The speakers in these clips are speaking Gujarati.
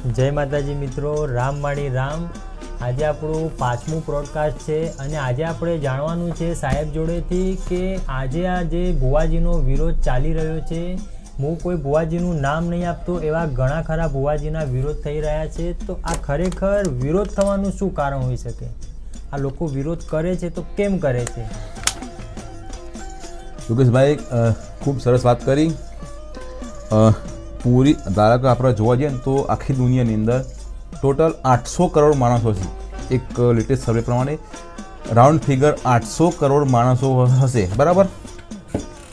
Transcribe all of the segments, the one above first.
જય માતાજી મિત્રો, રામ માળી રામ. આજે આપણું પાંચમું પ્રોડકાસ્ટ છે અને આજે આપણે જાણવાનું છે સાહેબ જોડેથી કે આજે આ જે ભુવાજીનો વિરોધ ચાલી રહ્યો છે, હું કોઈ ભુવાજીનું નામ નહીં આપતો એવા ઘણા ખરા ભુવાજીના વિરોધ થઈ રહ્યા છે, તો આ ખરેખર વિરોધ થવાનું શું કારણ હોઈ શકે? આ લોકો વિરોધ કરે છે તો કેમ કરે છે? યોગેશભાઈ ખૂબ સરસ વાત કરી. પૂરી, ધારો કે આપણે જોવા જઈએ ને તો આખી દુનિયાની અંદર ટોટલ આઠસો કરોડ માણસો છે એક લેટેસ્ટ સર્વે પ્રમાણે રાઉન્ડ ફિગર આઠસો કરોડ માણસો હશે. બરાબર?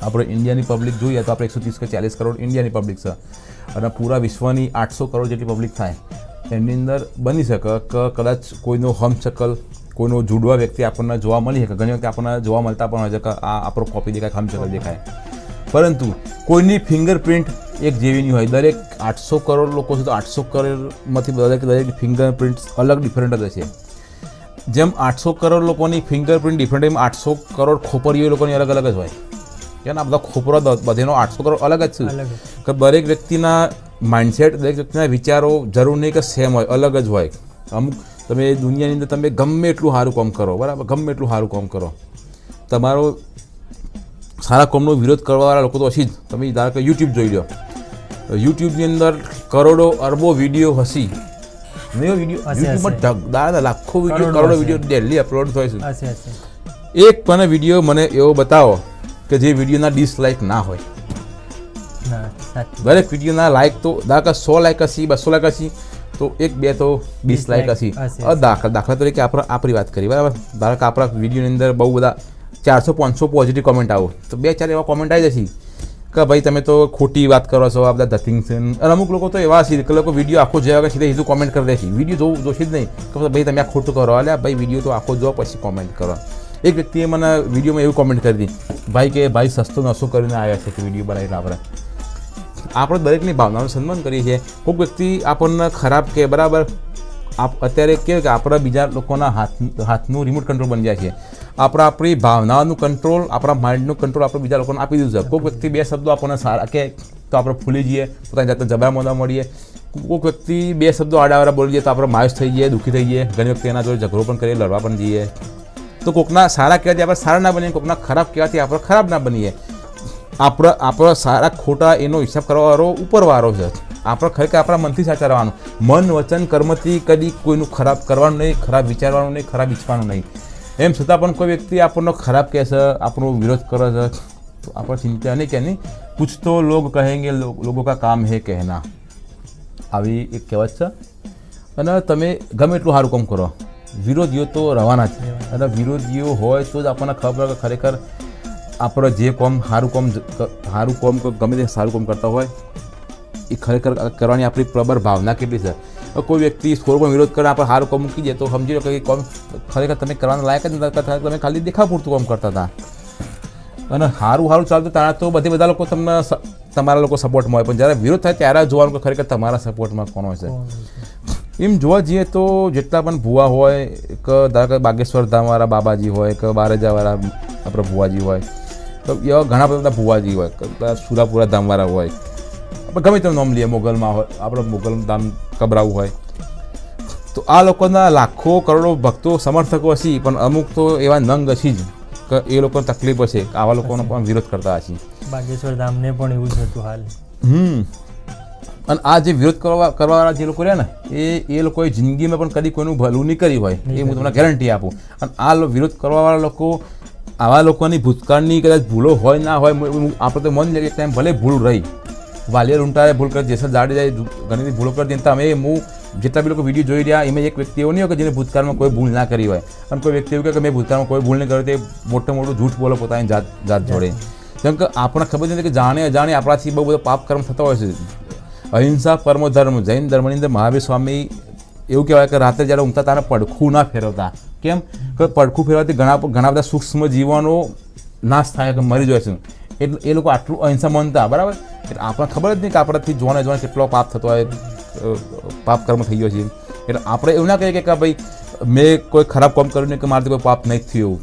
આપણે ઇન્ડિયાની પબ્લિક જોઈએ તો આપણે એકસો ત્રીસ કે ચાલીસ કરોડ ઇન્ડિયાની પબ્લિક છે. અને પૂરા વિશ્વની આઠસો કરોડ જેટલી પબ્લિક થાય. એની અંદર બની શકે કે કદાચ કોઈનો હમશકલ, કોઈનો જુડવા વ્યક્તિ આપણને જોવા મળી શકે. ઘણી વખત આપણને જોવા મળતા પણ હોય છે કે આ આપણો કોપી દેખાય હમશકલ દેખાય. પરંતુ કોઈની ફિંગરપ્રિન્ટ એક જેવી નહીં હોય. દરેક આઠસો કરોડ લોકો છે તો આઠસો કરોડમાંથી દરેક દરેક ફિંગરપ્રિન્ટ અલગ ડિફરન્ટ જ હશે. જેમ આઠસો કરોડ લોકોની ફિંગરપ્રિન્ટ ડિફરન્ટ એમ આઠસો કરોડ ખોપરીઓ લોકોની અલગ અલગ જ હોય. કે આ બધા ખોપરો બધેનો આઠસો કરોડ અલગ જ છે. કે દરેક વ્યક્તિના માઇન્ડસેટ દરેક વ્યક્તિના વિચારો જરૂર નહીં કે સેમ હોય અલગ જ હોય. અમુક તમે દુનિયાની અંદર તમે ગમે એટલું સારું કામ કરો બરાબર? ગમે એટલું સારું કામ કરો. તમારો સારા કોમનો વિરોધ કરવાવાળા લોકો તો હશે જ. તમે ધારો કે યુટ્યુબ જોઈ લો. યુટ્યુબની અંદર કરોડો અરબો વીડિયો હસી. નયો વીડિયો યુટ્યુબમાં દાદા લાખો વીડિયો કરોડો વીડિયો ડેલી અપલોડ થાય છે. એક પણ વીડિયો મને એવો બતાવો કે જે વિડીયોના ડિસલાઇક ના હોય. દરેક વિડીયોના લાઇક તો દાખલા સો લાઇક હશે બસો લાઇક હશે તો એક બે તો ડિસલાઇક હશે. હશે. દાખલા દાખલા તરીકે આપણે આપણી વાત કરી બરાબર? ધારો કે આપણા વિડીયોની અંદર બહુ બધા ચારસો પાંચસો પોઝિટિવ કોમેન્ટ આવો તો બે ચાર એવા કોમેન્ટ આવી જશે. કે ભાઈ તમે તો ખોટી વાત કરો છો, આ બધા ધથિંગ છે. અને અમુક લોકો તો એવા છે કે લોકો વીડિયો આખો જોયા વગર સીધે સીધું કોમેન્ટ કરી દે છે. વીડિયો જોવું જોશે જ નહીં. કે ભાઈ તમે આ ખોટું કરો. અલ્યા ભાઈ વીડિયો તો આખો જો પછી કોમેન્ટ કરો. એક વ્યક્તિએ મને વિડીયોમાં એવું કોમેન્ટ કરી દી. ભાઈ કે ભાઈ સસ્તો નશો કરીને આવ્યા છે કે વીડિયો બનાવીને આપણે. આપણે દરેકની ભાવનાનું સન્માન કરીએ છીએ. કોઈક વ્યક્તિ આપણને ખરાબ કે બરાબર આપ અત્યારે કેવું કે આપણા બીજા લોકોના હાથ હાથનું રિમોટ કંટ્રોલ બની જાય છે. આપણા આપણી ભાવનાનું કંટ્રોલ આપણા માઇન્ડનું કંટ્રોલ આપણે બીજા લોકોને આપી દીધું છે. કોઈક વ્યક્તિ બે શબ્દો આપણને સારા કે તો આપણે ફૂલી જઈએ, પોતાની જાતને જબરા મોદા મળીએ. કોઈક વ્યક્તિ બે શબ્દો આડાવાળા બોલી જઈએ તો આપણે માયુસ થઈ જઈએ, દુઃખી થઈ જઈએ. ઘણી વખતે એના જોડે ઝઘડો પણ કરીએ, લડવા પણ જઈએ. તો કોકના સારા કહેવાથી આપણે સારા ના બનીએ, કોકના ખરાબ કહેવાથી આપણે ખરાબ ના બનીએ. આપણા આપણો સારા ખોટા એનો હિસાબ કરવાવાળો ઉપરવાળો છે. આપણે ખરેખર આપણા મનથી સાચા રહેવાનું મન, વચન, કર્મથી કદી કોઈનું ખરાબ કરવાનું નહીં, ખરાબ વિચારવાનું નહીં, ખરાબ ઈચ્છવાનું નહીં. એમ છતાં પણ કોઈ વ્યક્તિ આપણને ખરાબ કહેશે, આપણો વિરોધ કરે છે આપણે ચિંતા નહીં કે નહીં કુછ તો લોગ કહેંગે લોકો લોગો કા કામ હે કહેના. આવી એક કહેવત છે. અને તમે ગમે એટલું સારું કામ કરો. વિરોધીઓ તો રવાના જ અને વિરોધીઓ હોય તો જ આપણને ખબર કે ખરેખર આપણે જે કોમ સારું કોમ સારું કોમ ગમે તે સારું કોમ કરતા હોય એ ખરેખર કરવાની આપણી પ્રબળ ભાવના કેટલી છે? કોઈ વ્યક્તિ થોડો પણ વિરોધ કરે આપણે સારું કોમ મૂકી દે તો સમજી લો કે કોમ ખરેખર તમે કરવાના લાયક જ નતા કરતા તમે ખાલી દેખા પૂરતું કામ કરતા હતા. અને સારું સારું ચાલતું ત્યાં તો બધે બધા લોકો તમને તમારા લોકો સપોર્ટમાં હોય પણ જ્યારે વિરોધ થાય ત્યારે જોવાનું કે ખરેખર તમારા સપોર્ટમાં કોણ હોય છે. એમ જોવા જઈએ તો જેટલા પણ ભુવા હોય કે ધારો કે બાગેશ્વર ધામવાળા બાબાજી હોય કે બારેજાવાળા આપણા ભુવાજી હોય તો એવા ઘણા બધા ભુવાજી હોય સુરાપુરા ધામવાળા હોય આપણે ગમે તેનું નામ લઈએ મોગલમાં હોય આપણે મોગલ ધામ કબરાવું હોય. તો આ લોકોના લાખો કરોડો ભક્તો સમર્થકો હશે પણ અમુક તો એવા નંગ હશે જ કે એ લોકોને તકલીફ હશે આવા લોકોનો પણ વિરોધ કરતા હશે. બાગેશ્વર ધામને પણ એવું જ હતું હાલ. હમ. અને આ જે વિરોધ કરવા કરવાવાળા જે લોકો રહ્યા ને એ એ લોકોએ જિંદગીમાં પણ કદી કોઈનું ભલું નહીં કર્યું હોય. એ હું તમને ગેરંટી આપું. અને આ વિરોધ કરવાવાળા લોકો આવા લોકોની ભૂતકાળની કદાચ ભૂલો હોય ના હોય આપણે તો મન લે કે ટાઈમ ભલે ભૂલ રહી વાલિયર ઉંટાએ ભૂલ કરી જેસર જાડેજાએ ઘણી ભૂલો કરી દીધી. અમે હું જેટલા બી લોકો વીડિયો જોઈ રહ્યા એમાં એક વ્યક્તિ એવો નહીં હોય કે જેને ભૂતકાળમાં કોઈ ભૂલ ના કરી હોય. અને કોઈ વ્યક્તિ એવું કહે કે મેં ભૂતકાળમાં કોઈ ભૂલ નહીં કરી તે મોટું મોટું જૂઠ બોલો પોતાની જાત જાત જોડે. કેમ કે આપણને ખબર નથી કે જાણે અજાણે આપણાથી બહુ બધો પાપ કર્મ થતો હોય છે. અહિંસા પરમો ધર્મ જૈન ધર્મની અંદર મહાવીર સ્વામી એવું કહેવાય કે રાત્રે જ્યારે ઊંઘતા તારે પડખું ના ફેરવતા. કેમ? કે પડખું ફેરવાથી ઘણા ઘણા બધા સૂક્ષ્મ જીવોનો નાશ થાય કે મરી જાય છે. એટલે એ લોકો આટલું અહિંસા માનતા બરાબર? એટલે આપણને ખબર જ નહીં કે આપણાથી જોવાને જોવાને કેટલો પાપ થતો હોય પાપ કર્મ થઈ ગયો છે એટલે આપણે એવું ના કહીએ કે ભાઈ મેં કોઈ ખરાબ કામ કર્યું નહીં કે મારાથી કોઈ પાપ નહીં થયું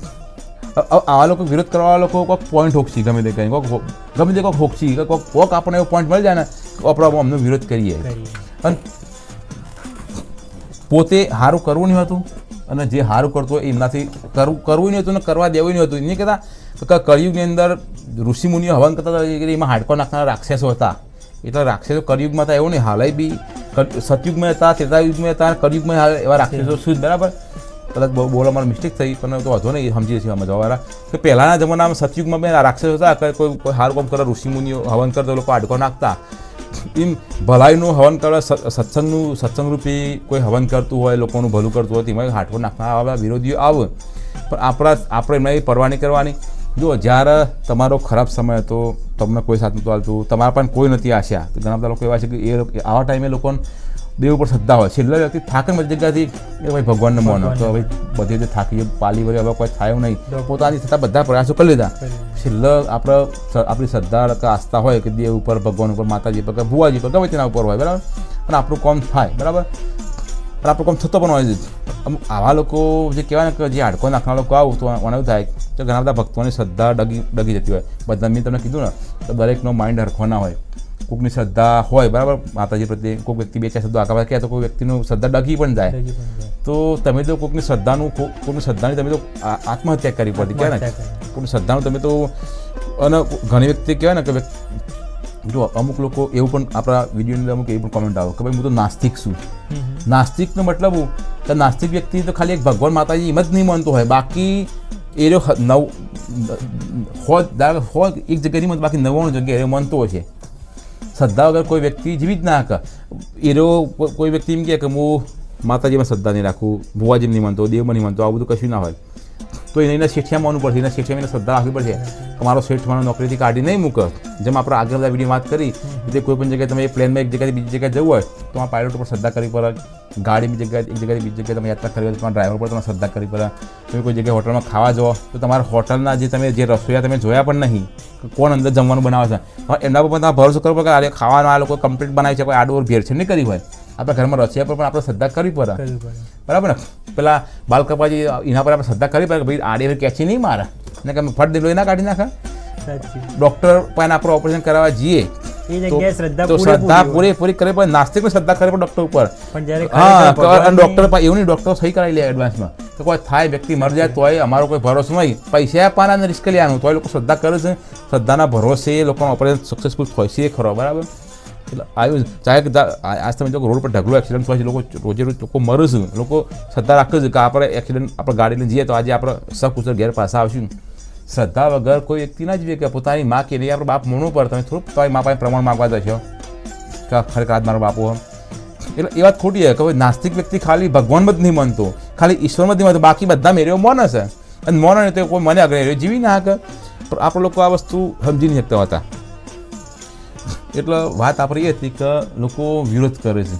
આવા લોકો વિરોધ કરવાવાળા લોકો કોઈક પોઈન્ટ હોકશી ગમે તે કંઈ કોઈક ગમે તે કોઈક હોકશી કે કોઈક કોક આપણને એવો પોઈન્ટ મળી જાય ને આપણે અમને વિરોધ કરીએ. અને પોતે સારું કરવું નહીં હતું. અને જે સારું કરતો હોય એમનાથી કરવું કરવું નહીં હતું ને કરવા દેવું નહીં હતું એને કહેતા કળિયુગની અંદર ઋષિમુનિઓ હવન કરતા એમાં હાડકો નાખનારા રાક્ષસો હતા. એટલે રાક્ષસો કળિયુગમાં હતા, એવું નહીં. હાલે બી સતયુગમાં હતા ત્રેતાયુગમાં હતા, કળિયુગમાં હાલ એવા રાક્ષસો શું બરાબર? કદાચ બહુ બોલ મારો મિસ્ટેક થઈ, પણ તો વાંધો નહીં સમજી છીએ અમે જવાવાળા. કે પહેલાંના જમાનામાં સતયુગમાં બે રાક્ષસો હતા કોઈ કોઈ સારું કામ કરે ઋષિમુનિઓ હવન કરતા લોકો હાડકો નાખતા. એમ ભલાઈનું હવન સત- સત્સંગનું, સત્સંગરૂપી કોઈ હવન કરતું હોય, લોકોનું ભલું કરતું હોય, તેમાં હાટકો નાખનાર વિરોધીઓ આવે. પણ આપણા, આપણે એમને પરવાની કરવાની. જો જ્યારે તમારો ખરાબ સમય હતો, તમને કોઈ સાથ નહોતું આવતું તમારા પણ કોઈ નથી આશા. તો ઘણા બધા લોકો એવા છે કે એ આવા ટાઈમે લોકોને દેવ ઉપર શ્રદ્ધા હોય. છેલ્લા વ્યક્તિ થાકે બધી જગ્યાથી કે ભાઈ ભગવાનને માનો. તો ભાઈ બધી રીતે થાકી પાલી વળી હવે કોઈ થાય નહીં. પોતાની થતા બધા પ્રયાસો કરી લીધા. છેલ્લે આપણે આપણી શ્રદ્ધા કે આસ્થા હોય કે દેવ ઉપર ભગવાન ઉપર માતાજી પર કે ભુવાજી પર ગમે તેના ઉપર હોય બરાબર? અને આપણું કામ થાય બરાબર? અને આપણું કામ થતો પણ હોય જ. અમુક આવા લોકો જે કહેવાય ને કે જે હાડકો નાખનાર લોકો આવું તો મને એવું થાય કે ઘણા બધા ભક્તોની શ્રદ્ધા ડગી ડગી જતી હોય. બધા મેં તમને કીધું ને તો દરેકનો માઇન્ડ હરખો ના હોય. કોઈકની શ્રદ્ધા હોય બરાબર? માતાજી પ્રત્યે કોઈ વ્યક્તિ બે ચાર શબ્દો આગળ કહે તો કોઈ વ્યક્તિનું શ્રદ્ધા ડગી પણ જાય. તો તમે તો કોઈકની શ્રદ્ધાનું કોઈની કોઈકની શ્રદ્ધાની તમે તો આત્મહત્યા કરવી પડતી કહેવાય ને? કોઈની શ્રદ્ધાનું તમે તો અને ઘણી વ્યક્તિ કહેવાય ને કે જો અમુક લોકો એવું પણ આપણા વિડીયોની અમુક એવું પણ કોમેન્ટ આવે કે ભાઈ હું તો નાસ્તિક છું. નાસ્તિકનો મતલબ હું કે નાસ્તિક વ્યક્તિ તો ખાલી એક ભગવાન માતાજી એમ જ નહીં માનતો હોય. બાકી એ નવ હો ધારો એક જગ્યાની બાકી નવ્વાણું જગ્યાએ એ માનતો હોય છે. શ્રદ્ધા વગર કોઈ વ્યક્તિ જીવી જ ના હક એરો કોઈ વ્યક્તિ એમ કહે કે હું માતાજીમાં શ્રદ્ધા નહીં રાખું ભુવાજી નહીં માનતો દેવમાં નહીં માનતો આવું બધું કશું ના હોય તો એને એના શેઠિયા માનવું પડશે. એના શેઠિયામાં એને શ્રદ્ધા રાખવી પડશે કે મારો શેઠ મારો નોકરીથી કાઢી નહીં મૂકે. જેમ આપણે આગળ વીડિયો વાત કરી, એટલે કોઈ પણ જગ્યાએ તમે પ્લેનમાં એક જગ્યાથી બીજી જગ્યાએ જવું હોય, તો આ પાયલોટ ઉપર શ્રદ્ધા કરવી પડે. ગાડી બીજી જગ્યાએ, એક જગ્યાથી બીજી જગ્યાએ તમે યાત્રા કરવી હોય તો ડ્રાઈવર પર તમે શ્રદ્ધા કરવી પડે. તમે કોઈ જગ્યાએ હોટલમાં ખાવા જાઓ, તો તમારા હોટલના જે તમે, જે રસોઈયા તમે જોયા પણ નહીં કોણ અંદર જમવાનું બનાવે છે. એના પર પણ તમે ભરોસો કરવો કે ખાવાનું આ લોકો કમ્પ્લીટ બનાવી છે, કોઈ આડો ભેર છે નહીં કરી હોય. આપણા ઘરમાં રસોઈયા પર પણ આપણે શ્રદ્ધા કરવી પડે. બરાબર ને? પેલા બાલ કપાજી એના પર આપણે શ્રદ્ધા કરી પડે કે ભાઈ આડે કેચી નહીં મારે. ને કે ફટ દેલો એના ના કાઢી નાખે. ડોક્ટર પાસે આપણે ઓપરેશન કરાવવા જઈએ. તો શ્રદ્ધા પૂરેપૂરી કરે પણ નાસ્તિકને શ્રદ્ધા કરે પણ ડૉક્ટર ઉપર. પણ હા અને ડૉક્ટર એવું નહીં ડોક્ટર સહી કરાવી લે એડવાન્સમાં તો કોઈ થાય વ્યક્તિ મરી જાય તોય અમારો કોઈ ભરોસો નહીં. પૈસા આપવાના ને રિસ્ક લેવાનું તોય લોકો શ્રદ્ધા કરે છે. શ્રદ્ધાના ભરોસે લોકોનું ઓપરેશન સક્સેસફુલ થાય છે ખરો બરાબર? એટલે આવ્યું ચાહે કે આજ તમે જો રોડ પર ઢગલો એક્સિડન્ટ થાય છે, લોકો રોજે રોજ લોકો મરે છે. લોકો શ્રદ્ધા રાખે છે કે આપણે એક્સિડન્ટ આપણે ગાડીને જઈએ તો આજે આપણે સકુશળ ઘેર પાછા આવશું. શ્રદ્ધા વગર કોઈ વ્યક્તિ ના જીવે કે પોતાની માં કે આપણે બાપ મોણું પર. તમે થોડુંક તમારી મા પાસે પ્રમાણ માગવા જશો કે ખરેખર આજ મારો બાપુ એટલે એ વાત ખોટી છે કે નાસ્તિક વ્યક્તિ ખાલી ભગવાનમાં જ નહીં માનતો. ખાલી ઈશ્વરમાં જ નહીં માનતો. બાકી બધા મેરેઓ મોન હશે. અને મોન તો કોઈ મને આગળ જીવી ના શકે. આપણે લોકો આ વસ્તુ સમજી નહીં શકતા હતા. એટલે વાત આપણી એ હતી કે લોકો વિરોધ કરે છે.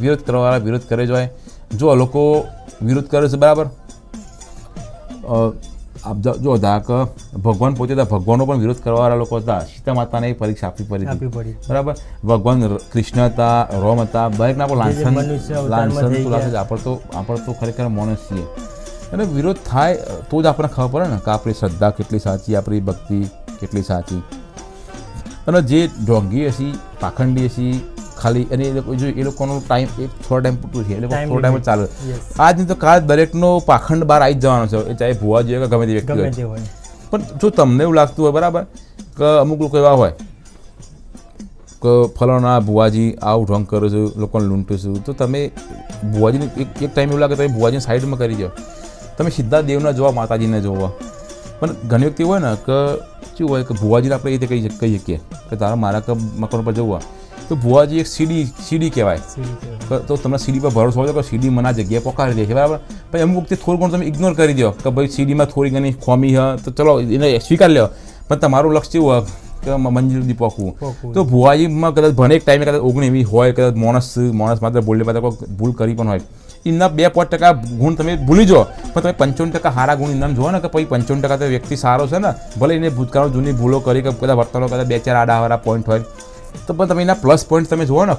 વિરોધ કરવાવાળા વિરોધ કરે જ હોય. જો લોકો વિરોધ કરે છે બરાબર? આપ જો- હતા કે ભગવાન પોતે હતા ભગવાનનો પણ વિરોધ કરવાવાળા લોકો હતા. સીતા માતાને એ પરીક્ષા આપવી પડી બરાબર? ભગવાન કૃષ્ણ હતા રોમ હતા દરેકના પણ લાંસન લાંછન લાંછન તો લાગે છે. આપણે તો આપણે તો ખરેખર માણસ છીએ અને વિરોધ થાય તો જ આપણને ખબર પડે ને કે આપણી શ્રદ્ધા કેટલી સાચી આપણી ભક્તિ કેટલી સાચી. અને જે ઢોંગી હશી પાખંડી હશી ખાલી અને એ લોકો જો એ લોકોનો ટાઈમ એક થોડા ટાઈમ પૂરતું છે એ લોકો થોડો ટાઈમ ચાલે. આજની તો કાલ દરેકનો પાખંડ બહાર આવી જવાનો છે એ ચાહે ભુવા જોઈએ કે ગમે તે વ્યક્તિ હોય. પણ જો તમને એવું લાગતું હોય બરાબર કે અમુક લોકો એવા હોય કે ફલાણા ભુવાજી આવું ઢોંગ કરું છું લોકોને લૂંટું છું તો તમે ભુવાજીને એક એક ટાઈમ એવું લાગે તમે ભુવાજીને સાઈડમાં કરી જાઓ તમે સીધા દેવના જોવા માતાજીને જોવા. પણ ઘણી વ્યક્તિ હોય ને કે શું હોય કે ભુવાજીને આપણે એ રીતે કહી કહી શકીએ કે તારા મારા કે મકાન પર જવું હોય. તો ભુવાજી એક સીડી સીડી કહેવાય. તો તમને સીડી પર ભરોસો હોય તો સીડી મને આ જગ્યાએ પોકારી દે છે બરાબર? પછી અમુક વખતે થોડું ઘણું તમે ઇગ્નોર કરી દો કે ભાઈ સીડીમાં થોડી ઘણી ખોમી હ તો ચલો એને સ્વીકાર લ્યો. પણ તમારું લક્ષ્ય એવું હોય કે મંજિલ સુધી પહોંચવું. તો ભુવાજીમાં કદાચ ભણે એક ટાઈમે કદાચ ઓગણી એવી હોય કદાચ માણસ માણસ માત્ર બોલે માત્ર કોઈ ભૂલ કરી પણ હોય. એમના બે પાંચ ટકા ગુણ તમે ભૂલી જાઓ. પણ તમે પંચાવન ટકા સારા ગુણ ઇનામ જોવો ને કે પછી પંચાવન ટકા તો વ્યક્તિ સારો છે ને ભલે એને ભૂતકાળ જૂની ભૂલો કરી કે કદાચ વર્તનો કદાચ બે ચાર આડાવાળા પોઈન્ટ હોય. તો પણ તમે એના પ્લસ પોઈન્ટ તમે જુઓ ને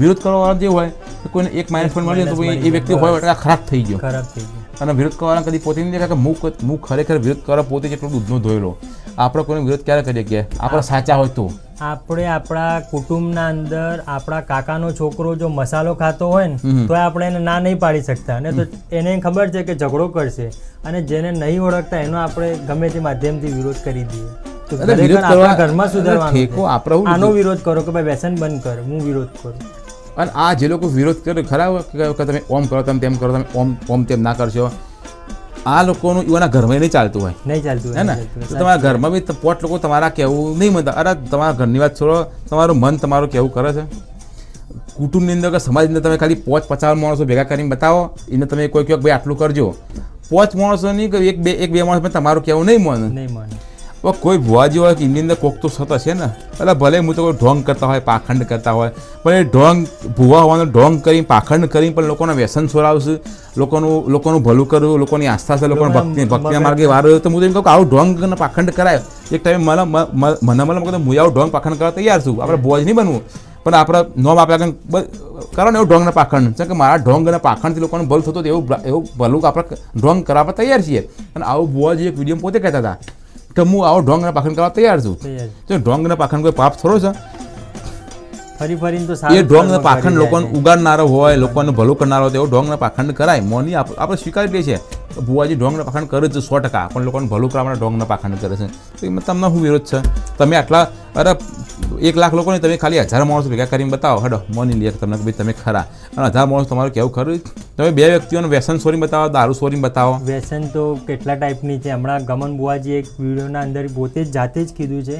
વિરોધ કરવાવાળા જે હોય તો કોઈને એક માઇનસ પોઈન્ટ મળી જાય તો એ વ્યક્તિ હોય ટકા ખરાબ થઈ ગયો. ખરાબ થઈ ગયું. અને વિરોધ કરવાના કદી પોતે નહીં દેખાય કે હું મુખ હું ખરેખર વિરોધ કરવા પોતે જેટલું દૂધનો ધોયેલો. આપણે કોઈને વિરોધ ક્યારે કરીએ કે આપણે સાચા હોય તો. આપણે આપણા કુટુંબના અંદર આપણા કાકાનો છોકરો જો મસાલો ખાતો હોય ને તો આપણે એને ના નહીં પાડી શકતા. અને તો એને ખબર છે કે ઝઘડો કરશે. અને જેને નહીં ઓળખતા એનો આપણે ગમે તે માધ્યમથી વિરોધ કરી દઈએ. ઘરમાં સુધારવાનું આનો વિરોધ કરો કે ભાઈ વ્યસન બંધ કર હું વિરોધ કરું. અને આ જે લોકો વિરોધ કરે ખરા કે તમે ઓમ કરો તમે તેમ કરો તમે ઓમ ઓમ તેમ ના કરશો? આ લોકોનું એવાના ઘરમાં નહીં ચાલતું હોય. નહીં ચાલતું હે ને? તો તમારા ઘરમાં બી પોટ લોકો તમારા કહેવું નહીં મનતા. અરે તમારા ઘરની વાત છોડો. તમારું મન તમારું કેવું કરે છે. કુટુંબની અંદર કે સમાજની અંદર તમે ખાલી પોચ પચાસ માણસો ભેગા કરીને બતાવો એને તમે કોઈ કહો ભાઈ આટલું કરજો. પોચ માણસો નહીં એક બે એક બે માણસ તમારું કહેવું નહીં મને. નહીં માને. હવે કોઈ ભુવાજી હોય કે એની અંદર કોક તો સતા છે ને એટલે ભલે હું તો કોઈ ઢોંગ કરતા હોય પાખંડ કરતા હોય પણ એ ઢોંગ ભુવા હોવાનો ઢોંગ કરી પાખંડ કરી પણ લોકોના વ્યસન છોડાવશે લોકોનું લોકોનું ભલું કરવું લોકોની આસ્થા છે લોકોને ભક્તિ ભક્તિના માર્ગે વાર તો હું તો એમ કહું કે આવું ઢોંગ પાખંડ કરાય એક ટાઈમ મને મને મને કહું હું આવું ઢોંગ પાખંડ કરવા તૈયાર છું આપણે ભુવાજી નહીં બનવું પણ આપણા નોમ આપ્યા કરો ને એવું ઢોંગના પાખંડ છે કે મારા ઢોંગ અને પાખંડથી લોકોને ભલું થતું હતું એવું એવું ભલું આપણે ઢોંગ કરવા તૈયાર છીએ અને આવું ભુવાજી એક વીડિયો પોતે કહેતા હતા કે હું આવો ઢોંગના પાખંડ કરવા તૈયાર છું. તો ઢોંગના પાખણ કોઈ પાપ થોડો છે? ફરી ફરીને તો એ ઢોંગ અને પાખંડ લોકોને ઉગાડનારો હોય લોકોને ભલું કરનારો હોય એવો ઢોંગના પાખંડ કરાય. મોની આપણે સ્વીકારી લઈએ છીએ. ભુવાજી ઢોંગના પાખંડ કરે છે સો ટકા. પણ લોકોને ભલું કરવા ઢોંગના પાખંડ કરે છે. તો એમાં તમને શું વિરોધ છે? તમે આટલા અરે એક લાખ લોકોને તમે ખાલી હજાર માણસો ભેગા કરીને બતાવો. હડો મોની લે તમને કે ભાઈ તમે ખરા. અને હજાર માણસ તમારું કેવું ખરું? તમે બે વ્યક્તિઓને વ્યસન સોરી બતાવો દારૂ સોરી બતાવો. વ્યસન તો કેટલા ટાઈપની છે? હમણાં ગમન બુવાજી એક વિડીયોના અંદર પોતે જ જાતે જ કીધું છે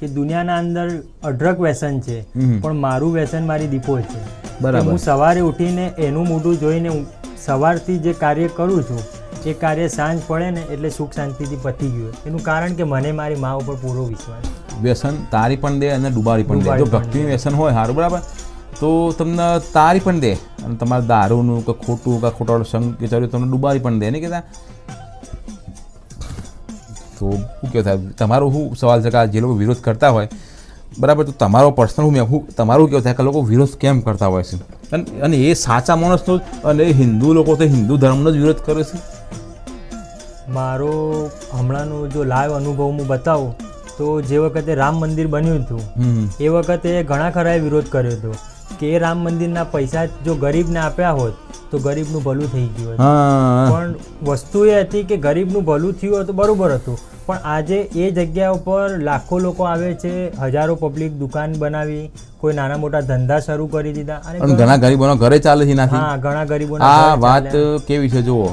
કે દુનિયાના અંદર અઢળક વ્યસન છે. પણ મારું વ્યસન મારી દીપો છે. બરાબર. હું સવારે ઉઠીને એનું મોઢું જોઈને હું સવારથી જે કાર્ય કરું છું એ કાર્ય સાંજ પડે ને એટલે સુખ શાંતિથી પતી ગયું એનું કારણ કે મને મારી મા ઉપર પૂરો વિશ્વાસ વ્યસન તારી પણ દે અને ડુબાડી પણ દે. જો ભક્તિનું વ્યસન હોય સારું બરાબર? તો તમને તારી પણ દે અને તમારે દારૂનું કે ખોટું કે ખોટો સંગ કે ચાલ્યું તમને ડુબાડી પણ દે નહીં કહેતા? તો શું કહે સાહેબ તમારો શું સવાલ છે કે જે લોકો વિરોધ કરતા હોય બરાબર? તો તમારો પર્સનલ હું હું તમારું કેવું થાય કે લોકો વિરોધ કેમ કરતા હોય છે? અને એ સાચા માણસનો જ અને હિન્દુ લોકો તો હિન્દુ ધર્મનો જ વિરોધ કરે છે? મારો હમણાંનો જો લાઈવ અનુભવ હું બતાવું તો જે વખતે રામ મંદિર બન્યું હતું એ વખતે ઘણા ખરાએ વિરોધ કર્યો હતો કે એ રામ મંદિરના પૈસા જો ગરીબને આપ્યા હોત તો ગરીબનું ભલું થઈ ગયું હતું. પણ વસ્તુ એ હતી કે ગરીબનું ભલું થયું હતું બરોબર હતું પણ આજે એ જગ્યા ઉપર લાખો લોકો આવે છે હજારો પબ્લિક દુકાન બનાવી કોઈ નાના મોટા ધંધા શરૂ કરી દીધા અને ઘણા ગરીબોના ઘરે ચાલે છે હા ઘણા ગરીબો આ વાત કેવી છે જુઓ.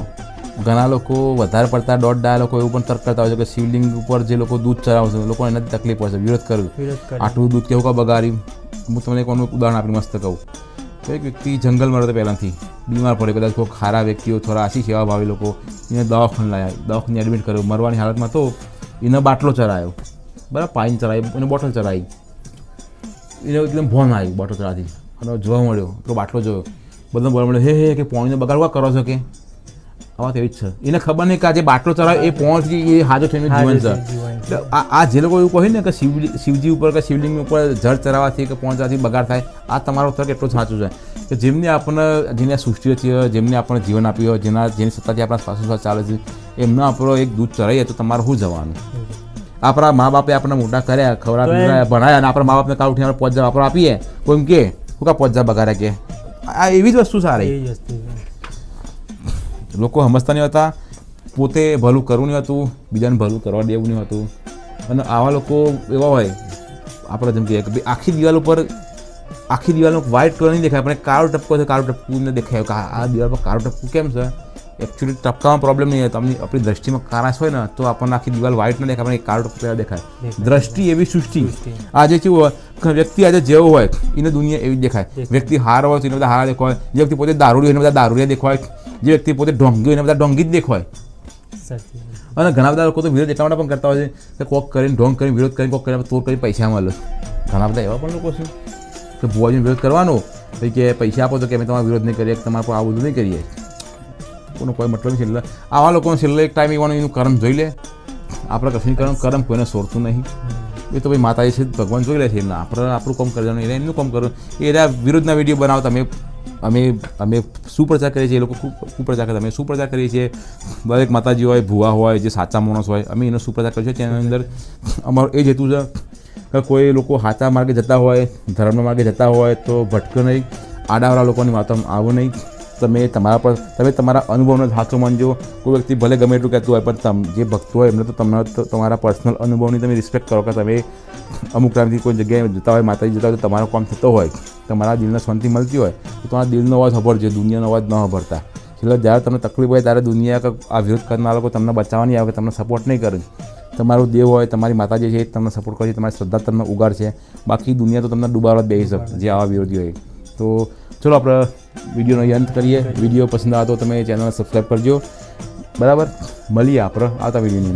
ઘણા લોકો વધારે પડતા દોઢ ડાયા લોકો એવું પણ તર્ક કરતા હોય છે કે શિવલિંગ ઉપર જે લોકો દૂધ ચડાવશે લોકોને એનાથી તકલીફ પડશે વિરોધ કરવું. કરે આટલું દૂધ કેવું કા બગાડ્યું? હું તમને એક ઉદાહરણ આપીને મસ્ત કહું. તો એક વ્યક્તિ જંગલમાં રહેતો પહેલાંથી બીમાર પડે કદાચ કોઈ ખારા વ્યક્તિઓ થોડા આશી સેવાભાવી લોકો એને દવાખાને લાવ્યા દવાખાને એડમિટ કર્યો. મરવાની હાલતમાં તો એને બાટલો ચરાયો બરાબર પાણી ચરાવી એને બોટલ ચરાવી એને એકદમ ભોન આવ્યું બોટલ ચરાથી અને જોવા મળ્યો તો બાટલો જોયો. બધા બોલવા મળ્યો હે હે કે પાણીનો બગાડ કરો છો કે? વાત એવી જ છે. એને ખબર નહીં કે આ જે બાટલો ચલાવે એ પહોંચી એ હાજર થઈને જીવન છે આ આ જે લોકો એવું કહે ને કે શિવલી શિવજી ઉપર કે શિવલિંગ ઉપર જળ ચરાવવાથી કે પહોંચવાથી બગાડ થાય આ તમારો તર્ક એટલું સાચું છે કે જેમને આપણને જેને સૃષ્ટિ છે જેમને આપણને જીવન આપ્યું હોય જેના જેની સત્તાથી આપણા શ્વાસોશ્વાસ ચાલે છે એમના આપણો એક દૂધ ચરાઈએ તો તમારે શું જવાનું? આપણા મા બાપે આપણને મોટા કર્યા ખવડાવ્યા તો ભણાયા અને આપણા મા બાપને કાલ ઉઠીને પહોંચવા આપણે આપીએ. કોઈ એમ કે? શું કા પોચ બગાડ્યા કે? આ એવી જ વસ્તુ સારી. વસ્તુ લોકો સમજતા નહીં હતા, પોતે ભલું કરવું નહીં હતું, બીજાને ભલું કરવા દેવું નહીં હતું. અને આવા લોકો એવા હોય, આપણે જેમ કહીએ કે ભાઈ, આખી દિવાલ ઉપર, આખી દિવાલનો વ્હાઇટ કલર નહીં દેખાય, પણ કાળો ટપકો છે, કાળો ટપકું દેખાય. આ દિવાલ પર કાળો ટપકું કેમ છે? એકચ્યુઅલી ટપકામાં પ્રોબ્લેમ નહીં હોય. તમને આપણી દ્રષ્ટિમાં કારાશ હોય ને તો આપણને આખી દિવાલ વ્હાઇટ ના દેખાય પણ એક કાળો ટપકેલા દેખાય. દ્રષ્ટિ એવી સૃષ્ટિ. આજે કેવું હોય વ્યક્તિ આજે જેવો હોય એને દુનિયા એવી દેખાય. વ્યક્તિ હાર હોય તો એને બધા હારા દેખાય જે વ્યક્તિ પોતે દારૂડી હોય એને બધા દારૂડિયા દેખાય જે વ્યક્તિ પોતે ઢોંગી હોય એને બધા ઢોંગી જ દેખાય અને ઘણા બધા લોકો તો વિરોધ એટલા માટે પણ કરતા હોય છે કે કોક કરીને ઢોંગ કરીને વિરોધ કરીને કોક કરીને તોડ કરીને પૈસા મળે ઘણા બધા એવા પણ લોકો છે કે ભુવાજીનો વિરોધ કરવાનો કે પૈસા આપો તો કે અમે તમારો વિરોધ નહીં કરીએ તમારે પર આ બધું નહીં કરીએ. કોનો કોઈ મતલબ નહીં એટલે આવા લોકોને છેલ્લે એક ટાઈમ એવાનું એનું કર્મ જોઈ લે. આપણે કશું કર્મ કર્મ કોઈને સોરતું નહીં. એ તો ભાઈ માતાજી છે, ભગવાન જોઈ લે છે. એમના આપણે આપણું કામ કરવાનું, એને એમનું કામ કરવું એ એના વિરુદ્ધના વીડિયો બનાવતા, અમે અમે અમે સુપ્રચાર કરીએ છીએ, એ લોકો ખૂબ કરે અમે પ્રચાર કરીએ છીએ, દરેક માતાજી હોય, ભુવા હોય, જે સાચા માણસ હોય, અમે એનો સુપ્રચાર કરીએ છીએ. તેની અંદર અમારું એ જ હેતુ છે કે કોઈ લોકો સાચા માર્ગે જતા હોય, ધર્મના માર્ગે જતા હોય, તો ભટકો નહીં. આડાવાળા લોકોની વાતોમાં આવો નહીં. તમે તમારા પર તમે તમારા અનુભવનો સાચો માનજો. કોઈ વ્યક્તિ ભલે ગમે એટલું કહેતું હોય, પણ તમ જે ભક્તો હોય, એમને તો તમને તમારા પર્સનલ અનુભવની તમે રિસ્પેક્ટ કરો કે તમે અમુક ટાઈમથી કોઈ જગ્યાએ જતા હોય, માતાજી જતા હોય, તો તમારો કામ થતો હોય. તમારા દિલને શાંતિ મળતી હોય, તો તમારા દિલનો અવાજ સાંભળજો દુનિયાનો અવાજ ન સાંભળતા છેલ્લે જ્યારે તમને તકલીફ હોય, ત્યારે દુનિયા કે આ વિરોધ કરનારા લોકો તમને બચાવવા નહીં આવે તમને સપોર્ટ નહીં કરે. તમારું દેવ હોય, તમારી માતાજી છે, એ તમને સપોર્ટ કરે છે, તમારી શ્રદ્ધા તમને ઉગાડશે. બાકી દુનિયા તો તમને ડૂબાડવા જ બેસી શકે જે આવા વિરોધી હોય. તો ચલો આપણે વિડીયોનો અંત કરીએ. વીડિયો પસંદ આવતો તમે ચેનલ સબસ્ક્રાઈબ કરજો. બરાબર? મળીએ આપણે આવતા વિડીયોની અંદર.